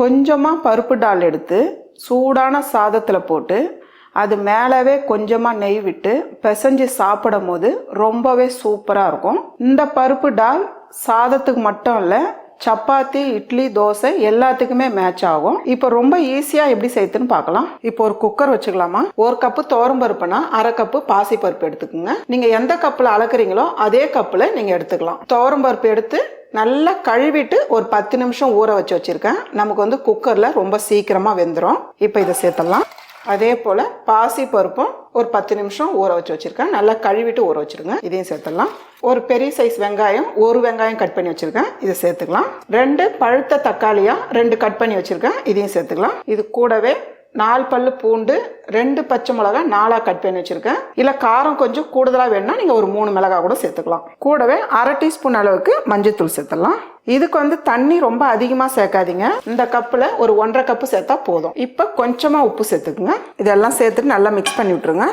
கொஞ்சமாக பருப்பு டால் எடுத்து சூடான சாதத்தில் போட்டு அது மேலவே கொஞ்சமாக நெய் விட்டு பிசைஞ்சு சாப்பிடும் போது ரொம்பவே சூப்பராக இருக்கும். இந்த பருப்பு டால் சாதத்துக்கு மட்டும் இல்லை சப்பாத்தி இட்லி தோசை எல்லாத்துக்குமே மேட்ச் ஆகும். இப்போ ரொம்ப ஈஸியாக எப்படி செய்யுதுன்னு பார்க்கலாம். இப்போ ஒரு குக்கர் வச்சுக்கலாமா? ஒரு கப்பு துவரம் பருப்புனா அரை கப்பு பாசி பருப்பு எடுத்துக்கோங்க. நீங்கள் எந்த கப்பில் அளக்குறீங்களோ அதே கப்பில் நீங்கள் எடுத்துக்கலாம். துவரம் பருப்பு எடுத்து நல்லா கழுவிட்டு ஒரு பத்து நிமிஷம் ஊற வச்சு வச்சுருக்கேன். நமக்கு வந்து குக்கரில் ரொம்ப சீக்கிரமாக வெந்துடும் இப்போ இதை சேர்த்துடலாம். அதே போல் பாசி பருப்பும் ஒரு பத்து நிமிஷம் ஊற வச்சு வச்சுருக்கேன். நல்லா கழுவிட்டு ஊற வச்சுருங்க. இதையும் சேர்த்துடலாம். ஒரு பெரிய சைஸ் வெங்காயம் ஒரு வெங்காயம் கட் பண்ணி வச்சுருக்கேன். இதை சேர்த்துக்கலாம். ரெண்டு பழுத்த தக்காளியாக ரெண்டு கட் பண்ணி வச்சுருக்கேன். இதையும் சேர்த்துக்கலாம். இது கூடவே நாலு பல்லு பூண்டு ரெண்டு பச்சை மிளகா நாலாக கட் பண்ணி வச்சுருக்கேன். இல்லை காரம் கொஞ்சம் கூடுதலாக வேணும்னா நீங்கள் ஒரு மூணு மிளகா கூட சேர்த்துக்கலாம். கூடவே அரை டீஸ்பூன் அளவுக்கு மஞ்சத்தூள் சேர்த்துடலாம். இதுக்கு வந்து தண்ணி ரொம்ப அதிகமாக சேர்க்காதீங்க. இந்த கப்பில் ஒரு ஒன்றரை கப்பு சேர்த்தா போதும். இப்போ கொஞ்சமாக உப்பு சேர்த்துக்குங்க. இதெல்லாம் சேர்த்துட்டு நல்லா மிக்ஸ் பண்ணி விட்ருங்க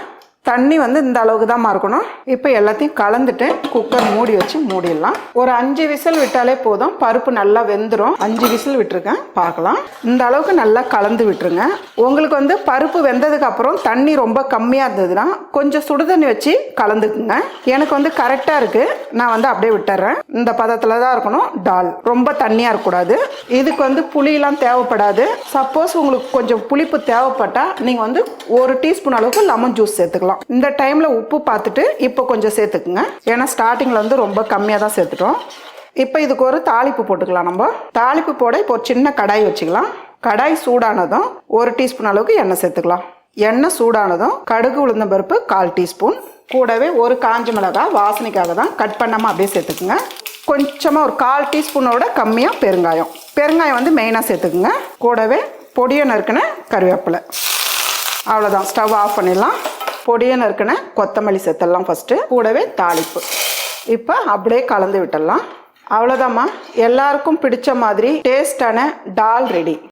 தண்ணி வந்து இந்த அளவுக்கு தான் இருக்கணும் இப்போ எல்லாத்தையும் கலந்துட்டு குக்கர் மூடி வச்சு மூடிடலாம். ஒரு அஞ்சு விசில் விட்டாலே போதும். பருப்பு நல்லா வெந்துடும் அஞ்சு விசில் விட்டுருக்கேன். பார்க்கலாம். இந்த அளவுக்கு நல்லா கலந்து விட்டுருங்க. உங்களுக்கு வந்து பருப்பு வெந்ததுக்கு அப்புறம் தண்ணி ரொம்ப கம்மியாக இருந்ததுன்னா கொஞ்சம் சுடுதண்ணி வச்சு கலந்துக்குங்க. எனக்கு வந்து கரெக்டாக இருக்குது நான் வந்து அப்படியே விட்டுறேன். இந்த பதத்தில் தான் இருக்கணும். டால் ரொம்ப தண்ணியாக இருக்கக்கூடாது. இதுக்கு வந்து புளியெலாம் தேவைப்படாது. சப்போஸ் உங்களுக்கு கொஞ்சம் புளிப்பு தேவைப்பட்டால் நீங்கள் வந்து ஒரு டீஸ்பூன் அளவுக்கு லெமன் ஜூஸ் சேர்த்துக்கலாம். இந்த டைமில் உப்பு பார்த்துட்டு இப்போ கொஞ்சம் சேர்த்துக்குங்க. ஏன்னா ஸ்டார்டிங்கில் வந்து ரொம்ப கம்மியாக தான் சேர்த்துட்டோம். இப்போ இதுக்கு ஒரு தாளிப்பு போட்டுக்கலாம் நம்ம. தாளிப்பு போட இப்போ ஒரு சின்ன கடாய் வச்சுக்கலாம். கடாய் சூடானதும் ஒரு டீஸ்பூன் அளவுக்கு எண்ணெய் சேர்த்துக்கலாம். எண்ணெய் சூடானதும் கடுகு உளுந்த பருப்பு கால் டீஸ்பூன். கூடவே ஒரு காஞ்ச மிளகாய் வாசனைக்காக தான் கட் பண்ணாமல் அப்படியே சேர்த்துக்குங்க. கொஞ்சமாக ஒரு கால் டீஸ்பூனோட கம்மியாக பெருங்காயம். பெருங்காயம் வந்து மெயினாக சேர்த்துக்குங்க. கூடவே பொடியை நறுக்கின கருவேப்பிலை. அவ்வளோதான் ஸ்டவ் ஆஃப் பண்ணிடலாம். பொடியை நறுக்கின கொத்தமல்லி செத்தெல்லாம் ஃபஸ்ட்டு கூடவே தாளிப்பு. இப்போ அப்படியே கலந்து விட்டுடலாம். அவ்வளோதாம்மா எல்லாருக்கும் பிடிச்ச மாதிரி டேஸ்டான டால் ரெடி